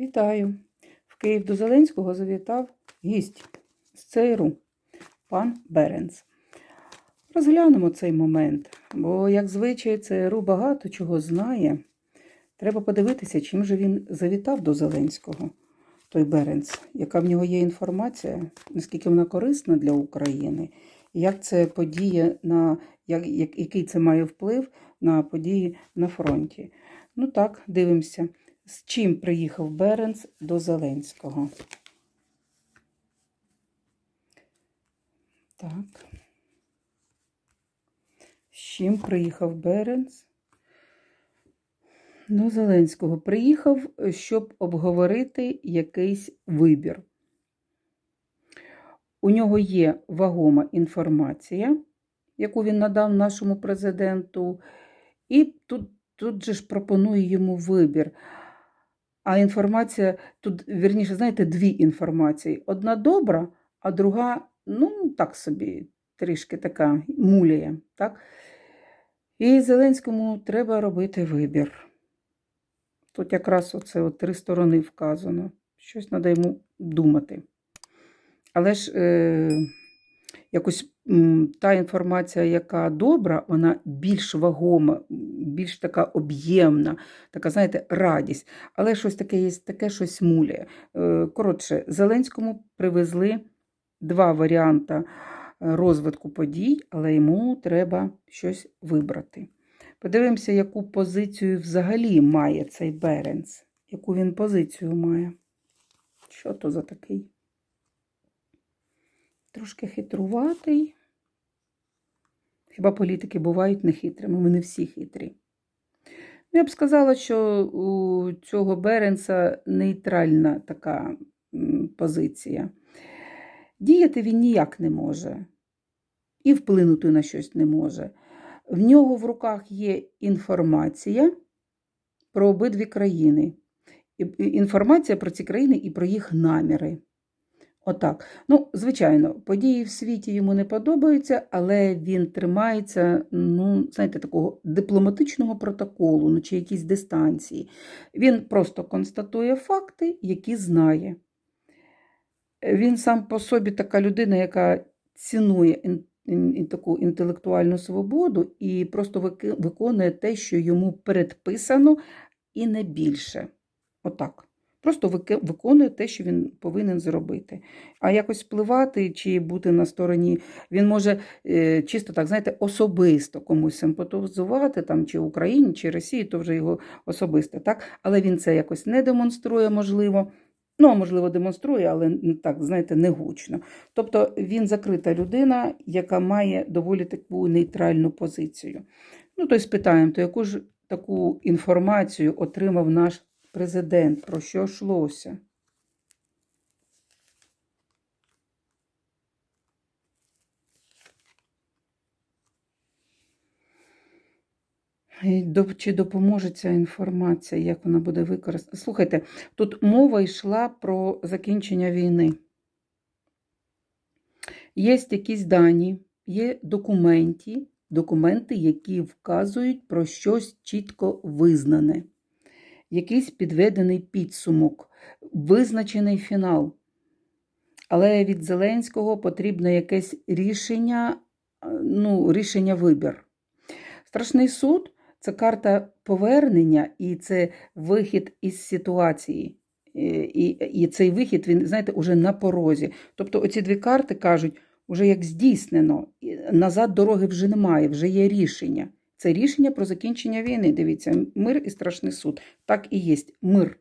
Вітаю! В Київ до Зеленського завітав гість з ЦРУ, пан Беренц. Розглянемо цей момент, бо, як звичай, ЦРУ багато чого знає. Треба подивитися, чим же він завітав до Зеленського, той Беренц, яка в нього є інформація, наскільки вона корисна для України, як це подіє на як, який це має вплив на події на фронті. Ну так, дивимося. З чим приїхав Беренц до Зеленського? Так. З чим приїхав Беренц? До Зеленського приїхав, щоб обговорити якийсь вибір. У нього є вагома інформація, яку він надав нашому президенту, і тут, тут же ж пропонує йому вибір. А інформація, тут, вірніше, знаєте, дві інформації. Одна добра, а друга, ну, так собі, трішки така мулія. Так? І Зеленському треба робити вибір. Тут якраз оце от три сторони вказано. Щось треба йому думати. Але ж е, якось та інформація, яка добра, вона більш вагома, більш така об'ємна, така, знаєте, радість. Але щось таке є, таке щось муляє. Е, коротше, Зеленському привезли два варіанти розвитку подій, але йому треба щось вибрати. Подивимося, яку позицію взагалі має цей Беренц. Яку він позицію має? Що то за такий? Трошки хитруватий. Хіба політики бувають нехитрими? Ми не всі хитрі. Я б сказала, що у цього Беренса нейтральна така позиція. Діяти він ніяк не може і вплинути на щось не може. В нього в руках є інформація про обидві країни. Інформація про ці країни і про їх наміри. Отак. Ну, звичайно, події в світі йому не подобаються, але він тримається, ну, знаєте, такого дипломатичного протоколу, ну, чи якісь дистанції. Він просто констатує факти, які знає. Він сам по собі така людина, яка цінує таку інтелектуальну свободу і просто виконує те, що йому передписано, і не більше. Отак. Просто виконує те, що він повинен зробити. А якось впливати чи бути на стороні, він може е, чисто так, знаєте, особисто комусь симпатизувати, там, чи Україні, чи Росії, то вже його особисте. так? Але він це якось не демонструє, можливо. Ну, можливо, демонструє, але так, знаєте, не гучно. Тобто він закрита людина, яка має доволі таку нейтральну позицію. Ну, то й спитаємо, то яку ж таку інформацію отримав наш президент, про що йшлося? Чи допоможе ця інформація, як вона буде використана? Слухайте, тут мова йшла про закінчення війни. Є якісь дані, є документи, документи, які вказують про щось чітко визнане, якийсь підведений підсумок, визначений фінал. Але від Зеленського потрібно якесь рішення, ну, рішення вибір. Страшний суд це карта повернення і це вихід із ситуації. І і цей вихід, він, знаєте, уже на порозі. Тобто оці дві карти кажуть, уже як здійснено, назад дороги вже немає, вже є рішення. Це рішення про закінчення війни. Дивіться, мир і страшний суд. Так і є мир.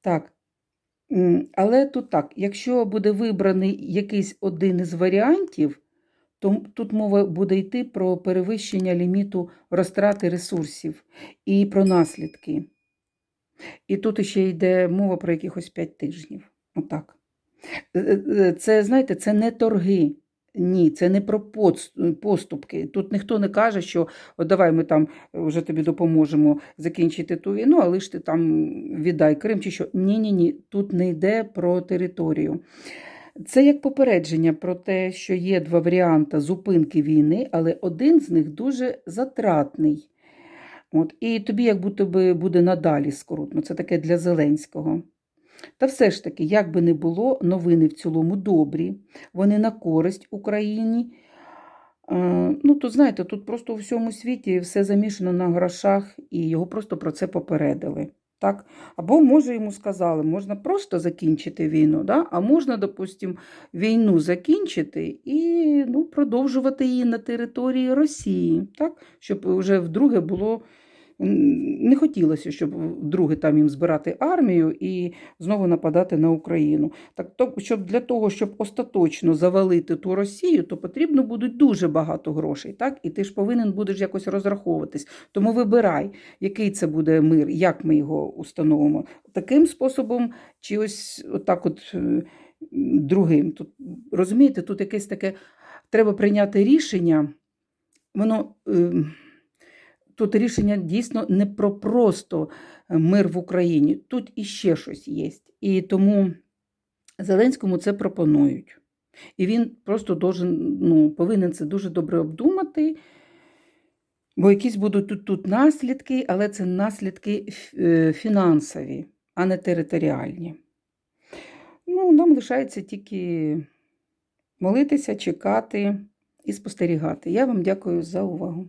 Так. Але тут так, якщо буде вибраний якийсь один із варіантів, то тут мова буде йти про перевищення ліміту розтрати ресурсів і про наслідки. І тут ще йде мова про якихось 5 тижнів. Отак. Це, знаєте, це не торги. Ні, це не про поступки. Тут ніхто не каже, що от давай ми там вже тобі допоможемо закінчити ту війну, але ж ти там віддай Крим чи що. Ні-ні ні, тут не йде про територію. Це як попередження про те, що є два варіанти зупинки війни, але один з них дуже затратний. От, І тобі, як будто би буде надалі скрутно. Це таке для Зеленського. Та все ж таки, як би не було, новини в цілому добрі, вони на користь Україні. Е, Ну, тут, знаєте, тут просто у всьому світі все замішано на грошах, і його просто про це попередили. Так? Або, може, йому сказали, можна просто закінчити війну, да? а можна, допустимо, війну закінчити і ну, продовжувати її на території Росії, так? щоб вже вдруге було. Не хотілося, щоб вдруге там їм збирати армію і знову нападати на Україну. Так, то, щоб для того, щоб остаточно завалити ту Росію, то потрібно буде дуже багато грошей. Так? І ти ж повинен будеш якось розраховуватись. Тому вибирай, який це буде мир, як ми його установимо. Таким способом, чи ось отак от е, другим. Тут, розумієте, тут якесь таке треба прийняти рішення. Воно. Тут рішення дійсно не про просто е, мир в Україні. Тут іще щось є. І тому Зеленському це пропонують. І він просто должен, ну, повинен це дуже добре обдумати, бо якісь будуть тут, тут наслідки, але це наслідки е, фінансові, а не територіальні. Ну, нам лишається тільки молитися, чекати і спостерігати. Я вам дякую за увагу.